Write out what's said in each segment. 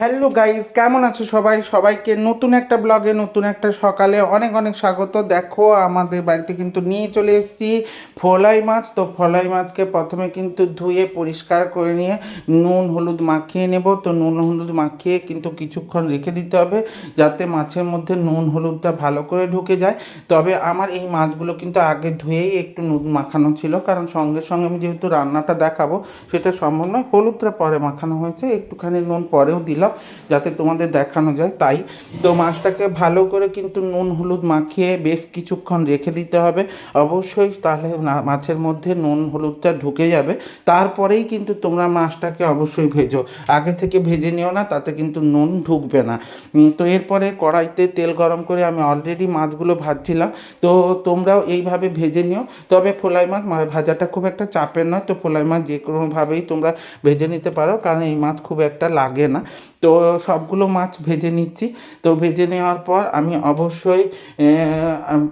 Hello guys কেমন আছো সবাই? সবাইকে নতুন একটা ব্লগে নতুন একটা সকালে অনেক অনেক স্বাগত। দেখো, আমাদের বাড়িতে কিন্তু নিয়ে চলে এসেছি ফলাই মাছ। তো ফলাই মাছকে প্রথমে কিন্তু ধুয়ে পরিষ্কার করে নিয়ে নুন, হলুদ মাখিয়ে নেব। তো নুন, হলুদ মাখিয়ে কিন্তু কিছুক্ষণ রেখে দিতে হবে যাতে মাছের মধ্যে নুন, হলুদটা ভালো করে ঢুকে যায়। তবে আমার এই মাছগুলো কিন্তু আগে ধুয়েই একটু নুন মাখানো ছিল। কারণ সঙ্গে সঙ্গে আমি যেহেতু রান্নাটা দেখাবো, সেটা সম্ভব নয়। হলুদটা পরে মাখানো হয়েছে। একটুখানি নুন পরেও দিলাম। যাতে তোমাদের দেখানো যায়। তাই তো মাছটাকে ভালো করে কিন্তু নুন, হলুদ মাখিয়ে বেশ কিছুক্ষণ রেখে দিতে হবে। অবশ্যই তাহলে মাছের মধ্যে নুন, হলুদটা ঢুকে যাবে। তারপরেই কিন্তু তোমরা মাছটাকে অবশ্যই ভেজো। আগে থেকে ভেজে নিও না, তাতে কিন্তু নুন ঢুকবে না। তো এরপরে কড়াইতে তেল গরম করে আমি অলরেডি মাছগুলো ভাজছিলাম। তো তোমরাও এইভাবে ভেজে নিও। তবে ফোলাই মাছ ভাজাটা খুব একটা চাপের নয়। তো ফোলাই মাছ যে কোনোভাবেই তোমরা ভেজে নিতে পারো, কারণ এই মাছ খুব একটা লাগে না। তো সবগুলো মাছ ভেজে নিচ্ছি। তো ভেজে নেওয়ার পর আমি অবশ্যই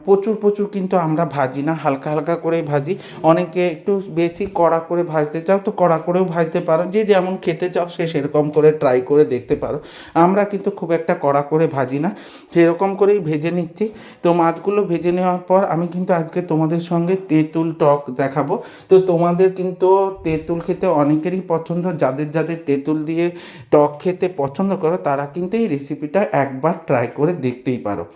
প্রচুর প্রচুর কিন্তু আমরা ভাজি না, হালকা হালকা করেই ভাজি। অনেকে একটু বেশি কড়া করে ভাজতে চাও তো কড়া করেও ভাজতে পারো। যে যেমন খেতে চাও সে সেরকম করে ট্রাই করে দেখতে পারো। আমরা কিন্তু খুব একটা কড়া করে ভাজি না, সেরকম করেই ভেজে নিচ্ছি। তো মাছগুলো ভেজে নেওয়ার পর আমি কিন্তু আজকে তোমাদের সঙ্গে তেঁতুল টক দেখাবো। তো তোমাদের কিন্তু তেঁতুল খেতে অনেকেরই পছন্দ, যাদের যাদের তেঁতুল দিয়ে টক খেতে পছন্দ করো, তারা কিন্তু এই রেসিপিটা একবার ট্রাই করে দেখতেই পারো।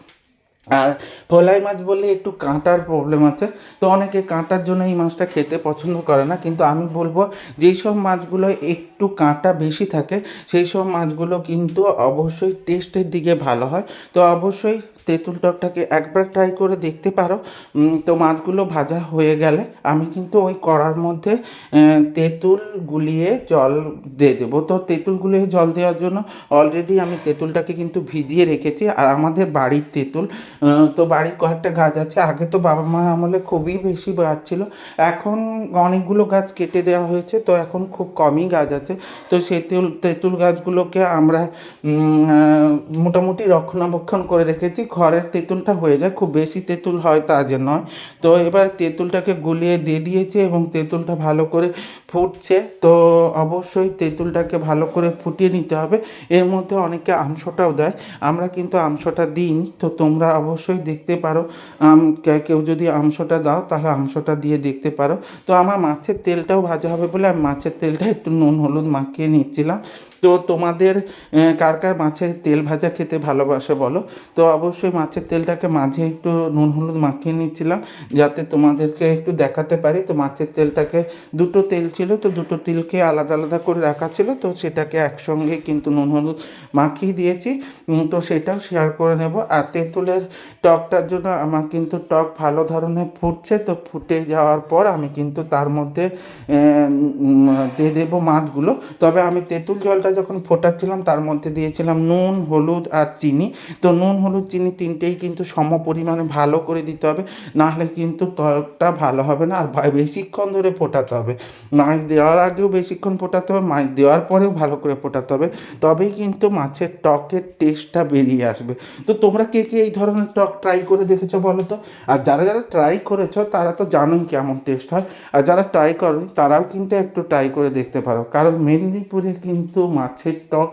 আর ভোলাই মাছ বললে একটু কাঁটার প্রবলেম আছে। তো অনেকে কাঁটার জন্য এই মাছটা খেতে পছন্দ করে না, কিন্তু আমি বলব যেই সব মাছগুলো একটু কাঁটা বেশি থাকে, সেই সব মাছগুলো কিন্তু অবশ্যই টেস্টের দিকে ভালো হয়। তো অবশ্যই তেঁতুল টকটাকে একবার ট্রাই করে দেখতে পারো। তো মাছগুলো ভাজা হয়ে গেলে আমি কিন্তু ওই কড়ার মধ্যে তেঁতুল গুলিয়ে জল দিয়ে দেবো। তো তেঁতুল গুলিয়ে জল দেওয়ার জন্য অলরেডি আমি তেঁতুলটাকে কিন্তু ভিজিয়ে রেখেছি। আর আমাদের বাড়ির তেঁতুল তো বাড়ির কয়েকটা গাছ আছে। আগে তো বাবা মার আমলে খুবই বেশি গাছ ছিল। এখন অনেকগুলো গাছ কেটে দেওয়া হয়েছে। তো এখন খুব কমই গাছ আছে। তো সেই তেল তেঁতুল গাছগুলোকে আমরা মোটামুটি রক্ষণাবেক্ষণ করে রেখেছি। ঘরের তেঁতুলটা হয়ে যায়, খুব বেশি তেঁতুল হয় তা যে নয়। তো এবার তেঁতুলটাকে গুলিয়ে দিয়ে দিয়েছে এবং তেঁতুলটা ভালো করে ফুটছে, তো অবশ্যই তেঁতুলটাকে ভালো করে ফুটিয়ে নিতে হবে। এর মধ্যে অনেকে আমসটাও দেয়। আমরা কিন্তু আমসটা দিইনি, তো তোমরা অবশ্যই দেখতে পারো। কেউ যদি আমসটা দাও, তাহলে আমসটা দিয়ে দেখতে পারো। তো আমার মাছের তেলটাও ভাজা হবে বলে আমি মাছের তেলটা একটু নুন হলুদ মাখিয়ে নিচ্ছিলাম। তো তোমাদের কার কার মাছের তেল ভাজা খেতে ভালোবাসে বলো? তো অবশ্যই মাছের তেলটাকে মাঝে একটু নুন হলুদ মাখিয়ে নিচ্ছিলাম, যাতে তোমাদেরকে একটু দেখাতে পারি। তো মাছের তেলটাকে দুটো তেল ছিল তো দুটো তিলকে আলাদা আলাদা করে রাখা ছিল, তো সেটাকে একসঙ্গে কিন্তু নুন হলুদ মাখিয়ে দিয়েছি। তো সেটাও শেয়ার করে নেব। আর তেঁতুলের টকটার জন্য আমার কিন্তু টক ভালো ধরনের ফুটছে, তো ফুটে যাওয়ার পর আমি কিন্তু তার মধ্যে দিয়ে দেবো মাছগুলো। তবে আমি তেঁতুল জলটা যখন ফোটাচ্ছিলাম, তার মধ্যে দিয়েছিলাম নুন, হলুদ আর চিনি। তো নুন, হলুদ, চিনি তিনটেই কিন্তু সম পরিমাণে ভালো করে দিতে হবে, নাহলে কিন্তু টকটা ভালো হবে না, আর বেশিক্ষণ ধরে ফোটাতে হবে। মাছ দেওয়ার আগেও বেশিক্ষণ ফোটাতে হবে, মাছ দেওয়ার পরেও ভালো করে ফোটাতে হবে। তবেই কিন্তু মাছের টকের টেস্টটা বেরিয়ে আসবে। তো তোমরা কে কে এই ধরনের টক ট্রাই করে দেখেছ বলো তো? আর যারা যারা ট্রাই করেছ, তারা তো জানোই কেমন টেস্ট হয়। আর যারা ট্রাই করেন, তারাও কিন্তু একটু ট্রাই করে দেখতে পারো। কারণ মেদিনীপুরে কিন্তু মাছের টক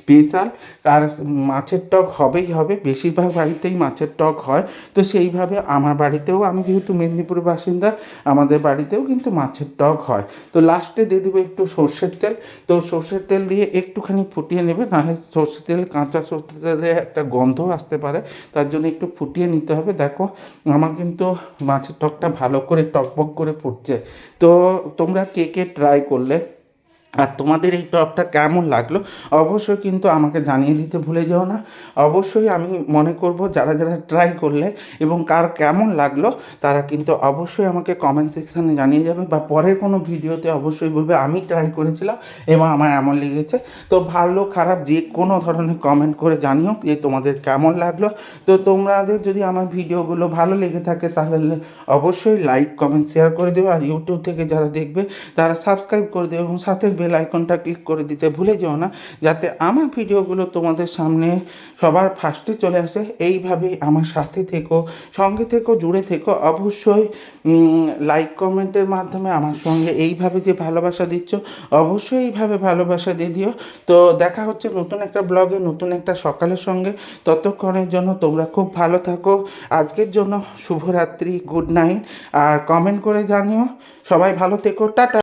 স্পেশাল। আর মাছের টক হবেই হবে। বেশিরভাগ বাড়িতেই মাছের টক হয়। তো সেইভাবে আমার বাড়িতেও, আমি যেহেতু মেদিনীপুরের বাসিন্দা, আমাদের বাড়িতেও কিন্তু মাছের টক হয়। তো লাস্টে দিয়ে দেবো একটু সর্ষের তেল। তো সর্ষের তেল দিয়ে একটুখানি ফুটিয়ে নেবে। নাহলে সর্ষের তেল, কাঁচা সর্ষের তেলে একটা গন্ধ আসতে পারে। তার জন্য একটু ফুটিয়ে নিতে হবে। দেখো, আমার কিন্তু মাছের টকটা ভালো করে টকবক করে ফুটছে। তো তোমরা কে কে ট্রাই করলে? আর তোমাদের এই টকটা কেমন লাগল, অবশ্যই কিন্তু আমাকে জানিয়ে দিতে ভুলে যেও না। অবশ্যই আমি মনে করব যারা যারা ট্রাই করলে এবং কার কেমন লাগল, তারা কিন্তু অবশ্যই আমাকে কমেন্ট সেকশানে জানিয়ে যাবে বা পরের কোনো ভিডিওতে অবশ্যই বলবে, আমি ট্রাই করেছিলাম এবং আমার এমন লেগেছে। তো ভালো, খারাপ যে কোনো ধরনের কমেন্ট করে জানিও যে তোমাদের কেমন লাগল। তো তোমাদের যদি আমার ভিডিওগুলো ভালো লেগে থাকে, তাহলে অবশ্যই লাইক কমেন্ট শেয়ার করে দেবে আর ইউটিউব থেকে যারা দেখবে, তারা সাবস্ক্রাইব করে দেবে এবং সাথে বেল আইকনটা ক্লিক করে দিতে ভুলে যেও না, যাতে আমার ভিডিওগুলো তোমাদের সামনে সবার ফার্স্টে চলে আসে। এইভাবেই আমার সাথে থেকো, সঙ্গে থেকো, জুড়ে থেকো। অবশ্যই লাইক কমেন্টের মাধ্যমে আমার সঙ্গে এইভাবে যে ভালোবাসা দিচ্ছ, অবশ্যই এইভাবে ভালোবাসা দিয়ে দিও। তো দেখা হচ্ছে নতুন একটা ব্লগে নতুন একটা সকালের সঙ্গে। ততক্ষণের জন্য তোমরা খুব ভালো থাকো। আজকের জন্য শুভরাত্রি গুড নাইট আর কমেন্ট করে জানিও। সবাই ভালো থেকো, টাটা।